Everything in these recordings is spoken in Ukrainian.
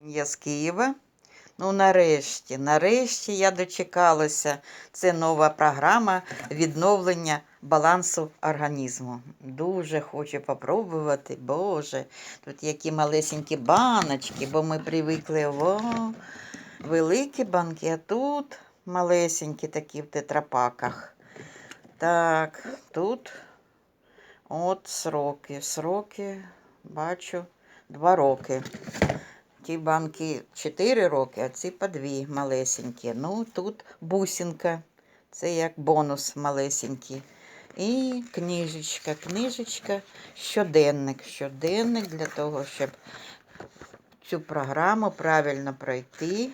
Я з Києва. Ну, нарешті, нарешті я дочекалася. Це нова програма відновлення балансу організму. Дуже хочу попробувати. Боже, тут які малесенькі баночки, бо ми привикли о, великі банки, а тут малесенькі такі в тетрапаках. Так, тут от сроки. Сроки, бачу, два роки. Ті банки 4 роки, а ці по дві малесенькі. Ну, тут бусинка. Це як бонус малесенький. І книжечка, книжечка, щоденник. Щоденник для того, щоб цю програму правильно пройти,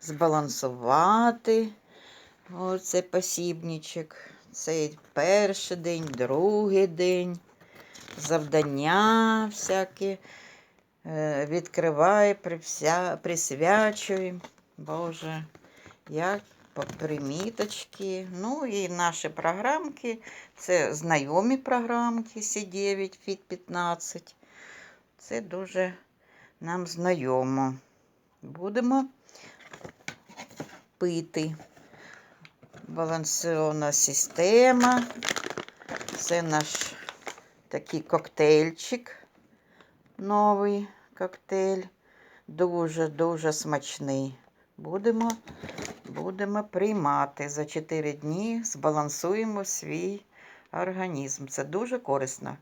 збалансувати. Оце посібничок. Це перший день, другий день, завдання всякі. Е, Відкривай, присвячуй. Боже, як приміточки. Ну і наші програмки. Це знайомі програмки Сі9, Фіт 15. Це дуже нам знайомо. Будемо пити. Балансована система. Це наш такий коктейльчик. Новий коктейль. Дуже-дуже смачний. Будемо, будемо приймати за 4 дні, збалансуємо свій організм. Це дуже корисно.